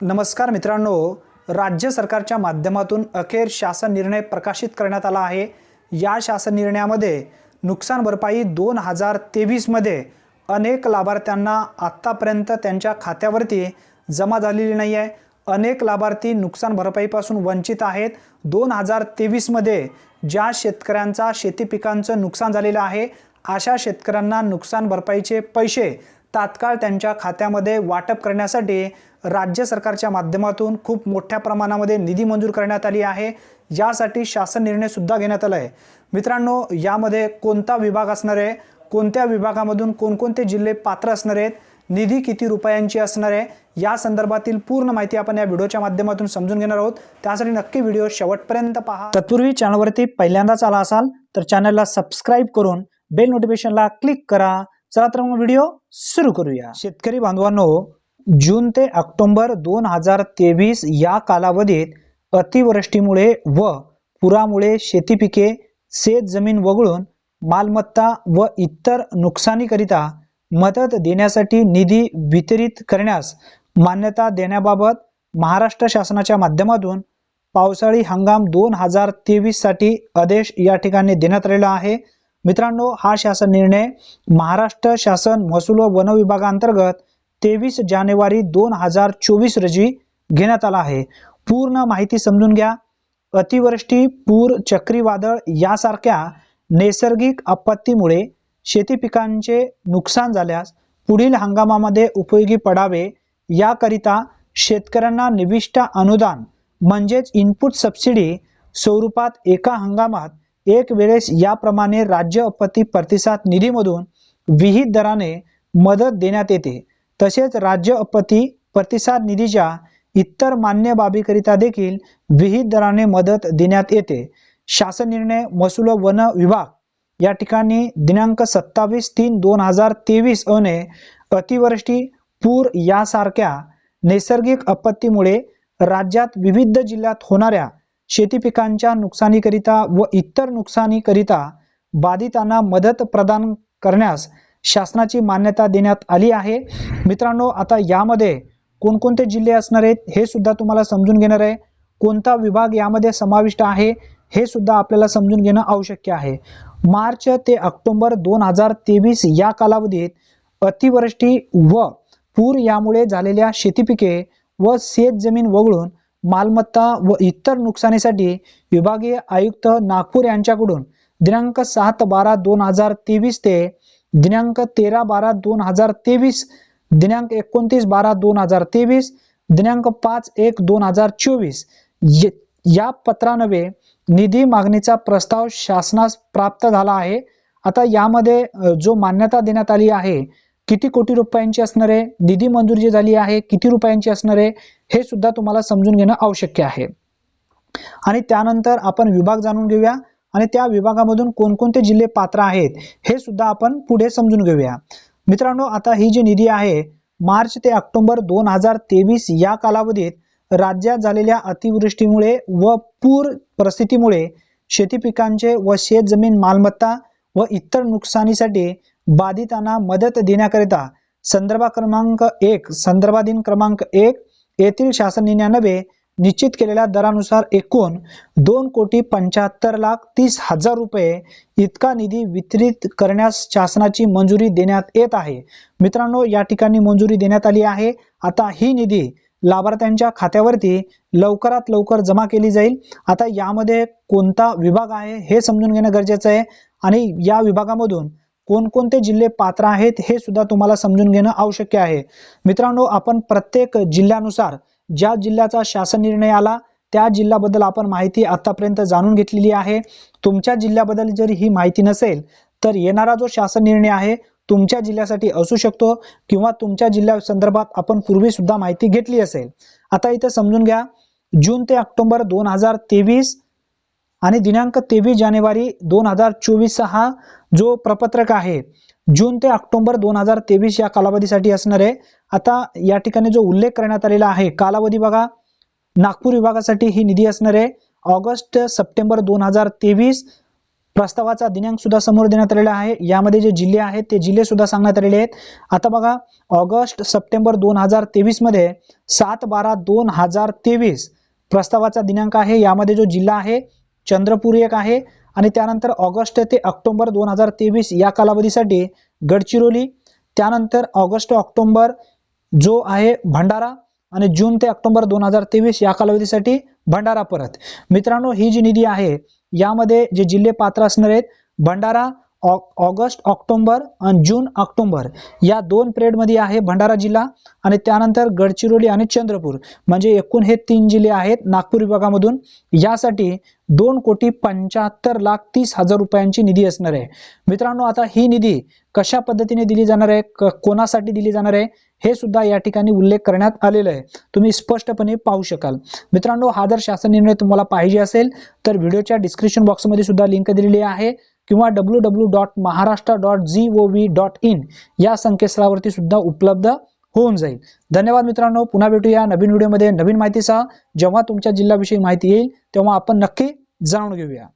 नमस्कार मित्रांनो राज्य सरकारच्या माध्यमातून अखेर शासन निर्णय प्रकाशित करण्यात आला आहे. या शासन निर्णयामध्ये नुकसान भरपाई दोन हजार तेवीसमध्ये अनेक लाभार्थ्यांना आत्तापर्यंत त्यांच्या खात्यावरती जमा झालेली नाही आहे. अनेक लाभार्थी नुकसान भरपाईपासून वंचित आहेत. दोन हजार तेवीसमध्ये ज्या शेतकऱ्यांचा शेती पिकांचं नुकसान झालेलं आहे अशा शेतकऱ्यांना नुकसान भरपाईचे पैसे तात्काळ त्यांच्या खात्यामध्ये वाटप करण्यासाठी राज्य सरकारच्या माध्यमातून खूप मोठ्या प्रमाणामध्ये निधी मंजूर करण्यात आली आहे. यासाठी शासन निर्णयसुद्धा घेण्यात आला आहे मित्रांनो यामध्ये कोणता विभाग असणार आहे? कोणत्या विभागामधून कोणकोणते जिल्हे पात्र असणार आहेत? निधी किती रुपयांची असणार आहे? या संदर्भातील पूर्ण माहिती आपण या व्हिडिओच्या माध्यमातून समजून घेणार आहोत. त्यासाठी नक्की व्हिडिओ शेवटपर्यंत पहा. तत्पूर्वी चॅनलवरती पहिल्यांदाच आला असाल तर चॅनलला सबस्क्राईब करून बेल नोटिफिकेशनला क्लिक करा. चला तर मग व्हिडिओ सुरू करूया. शेतकरी बांधवांनो जून ते ऑक्टोंबर दोन हजार तेवीस या कालावधीत अतिवृष्टीमुळे व पुरामुळे शेती पिके शेत जमीन वगळून मालमत्ता व इतर नुकसानीकरिता मदत देण्यासाठी निधी वितरित करण्यास मान्यता देण्याबाबत महाराष्ट्र शासनाच्या माध्यमातून पावसाळी हंगाम दोन हजार तेवीससाठी आदेश या ठिकाणी देण्यात आलेला आहे. मित्रांनो हा शासन निर्णय महाराष्ट्र शासन महसूल व वन विभागांतर्गत तेवीस जानेवारी दोन हजार चोवीस रोजी घेण्यात आला आहे. पूर्ण माहिती समजून घ्या. अतिवृष्टी पूर चक्रीवादळ यासारख्या नैसर्गिक आपत्तीमुळे शेती पिकांचे नुकसान झाल्यास पुढील हंगामामध्ये उपयोगी पडावे याकरिता शेतकऱ्यांना निविष्ट अनुदान म्हणजेच इनपुट सबसिडी स्वरूपात एका हंगामात एक वेळेस याप्रमाणे राज्य आपत्ती प्रतिसाद निधीमधून विहित दराने मदत देण्यात येते. तसेच राज्य आपत्ती प्रतिसाद निधीच्या इतर मान्य बाबीकरिता देखील विहित दराने मदत देण्यात येते. शासन निर्णय महसूल वन विभाग या ठिकाणी दिनांक सत्तावीस तीन दोन हजार तेवीस अने अतिवृष्टी पूर यासारख्या नैसर्गिक आपत्तीमुळे राज्यात विविध जिल्ह्यात होणाऱ्या शेती पिकांच्या नुकसानीकरिता व इतर नुकसानीकरिता बाधितांना मदत प्रदान करण्यास शासनाची मान्यता देण्यात आली आहे. मित्रांनो आता यामध्ये कोणकोणते जिल्हे असणार आहेत हे सुद्धा तुम्हाला समजून घेणार आहे. कोणता विभाग यामध्ये समाविष्ट आहे हे सुद्धा आपल्याला समजून घेणं आवश्यक आहे. मार्च ते ऑक्टोबर दोन हजार तेवीस या कालावधीत अतिवृष्टी व पूर यामुळे झालेल्या शेतीपिके व शेत जमीन वगळून मालमत्ता व इतर नुकसानीसाठी विभागीय आयुक्त नागपूर यांच्याकडून दिनांक सात बारा दोन हजार तेवीस ते दिनांक तेरा बारा दोन हजार तेवीस दिनांक एकोणतीस बारा दोन हजार तेवीस दिनांक पाच एक दोन हजार चोवीस या पत्रानवे निधी मागणीचा प्रस्ताव शासनास प्राप्त झाला आहे. आता यामध्ये जो मान्यता देण्यात आली आहे किती कोटी रुपयांची असणार आहे? निधी मंजूर जी झाली आहे किती रुपयांची असणार आहे? हे सुद्धा तुम्हाला समजून घेणं आवश्यक आहे. आणि त्यानंतर आपण विभाग जाणून घेऊया. आणि त्या विभागामधून कोणकोणते जिल्हे पात्र आहेत हे सुद्धा आपण पुढे समजून घेऊया. मित्रांनो आता ही जी निधी आहे मार्च ते ऑक्टोबर दोन हजार तेवीस या कालावधीत राज्यात झालेल्या अतिवृष्टीमुळे व पूर परिस्थितीमुळे शेती पिकांचे व शेतजमीन मालमत्ता व इतर नुकसानीसाठी बाधितांना मदत देण्याकरिता संदर्भ क्रमांक एक संदर्भाधीन क्रमांक एक येथील शासन निर्णयानवे निश्चित केलेल्या दरानुसार एकूण दोन कोटी पंच्याहत्तर लाख तीस हजार रुपये इतका निधी वितरित करण्यास शासनाची मंजुरी देण्यात येत आहे. मित्रांनो या ठिकाणी मंजुरी देण्यात आली आहे. आता ही निधी लाभार्थ्यांच्या खात्यावरती लवकरात लवकर जमा केली जाईल. आता यामध्ये कोणता विभाग आहे हे समजून घेणं गरजेचं आहे. आणि या विभागामधून कोणकोणते जिल्हे पात्र आहेत हे सुद्धा तुम्हाला समजून घेणं आवश्यक आहे. मित्रांनो आपण प्रत्येक जिल्ह्यानुसार ज्या जिल्ह्याचा शासन निर्णय आला त्या जिल्ह्याबद्दल आपण माहिती आतापर्यंत जाणून घेतलेली आहे. तुमच्या जिल्ह्याबद्दल जर ही माहिती नसेल तर येणारा जो शासन निर्णय आहे तुमच्या जिल्ह्यासाठी असू शकतो किंवा तुमच्या जिल्ह्या संदर्भात आपण पूर्वी सुद्धा माहिती घेतली असेल. आता इथं समजून घ्या जून ते ऑक्टोबर दोन हजार तेवीस आणि दिनांक तेवीस जानेवारी दोन हजार चोवीस हा जो प्रपत्रक आहे जून ते ऑक्टोबर दोन हजार तेवीस या कालावधीसाठी असणार आहे. आता या ठिकाणी जो उल्लेख करण्यात आलेला आहे कालावधी बघा नागपूर विभागासाठी ही निधी असणार आहे. ऑगस्ट सप्टेंबर दोन हजार तेवीस प्रस्तावाचा दिनांक सुद्धा समोर देण्यात आलेला आहे. यामध्ये जे जिल्हे आहेत ते जिल्हे सुद्धा सांगण्यात आलेले आहेत. आता बघा ऑगस्ट सप्टेंबर दोन हजार तेवीसमध्ये सात बारा दोन हजार तेवीस प्रस्तावाचा दिनांक आहे. यामध्ये जो जिल्हा आहे चंद्रपूर एक आहे. आणि त्यानंतर ऑगस्ट ते ऑक्टोबर दोन हजार तेवीस या कालावधीसाठी गडचिरोली त्यानंतर ऑगस्ट ऑक्टोबर जो आहे भंडारा आणि जून ते ऑक्टोबर दोन हजार तेवीस या कालावधीसाठी भंडारा परत. मित्रांनो ही जी निधी आहे यामध्ये जे जिल्हे पात्र असणार आहेत भंडारा ऑगस्ट ऑक्टोंबर आणि जून ऑक्टोबर. या दोन पिरियडमध्ये आहे भंडारा जिल्हा आणि त्यानंतर गडचिरोली आणि चंद्रपूर. म्हणजे एकूण हे तीन जिल्हे आहेत नागपूर विभागामधून. यासाठी दोन कोटी पंच्याहत्तर लाख तीस हजार रुपयांची निधी असणार आहे. मित्रांनो आता ही निधी कशा पद्धतीने दिली जाणार आहे? क- कोणासाठी दिली जाणार आहे? हे सुद्धा या ठिकाणी उल्लेख करण्यात आलेला आहे. तुम्ही स्पष्टपणे पाहू शकाल. मित्रांनो हा जर शासन निर्णय तुम्हाला पाहिजे असेल तर व्हिडिओच्या डिस्क्रिप्शन बॉक्समध्ये सुद्धा लिंक दिलेली आहे. किंवा W W dot Maharashtra dot G O V dot in या संकेतस्थळावरती सुद्धा उपलब्ध होऊन जाईल. धन्यवाद मित्रांनो. पुन्हा भेटूया नवीन व्हिडिओमध्ये. नवीन माहितीसह जेव्हा तुमच्या जिल्ह्याविषयी माहिती येईल तेव्हा आपण नक्की जाणून घेऊया.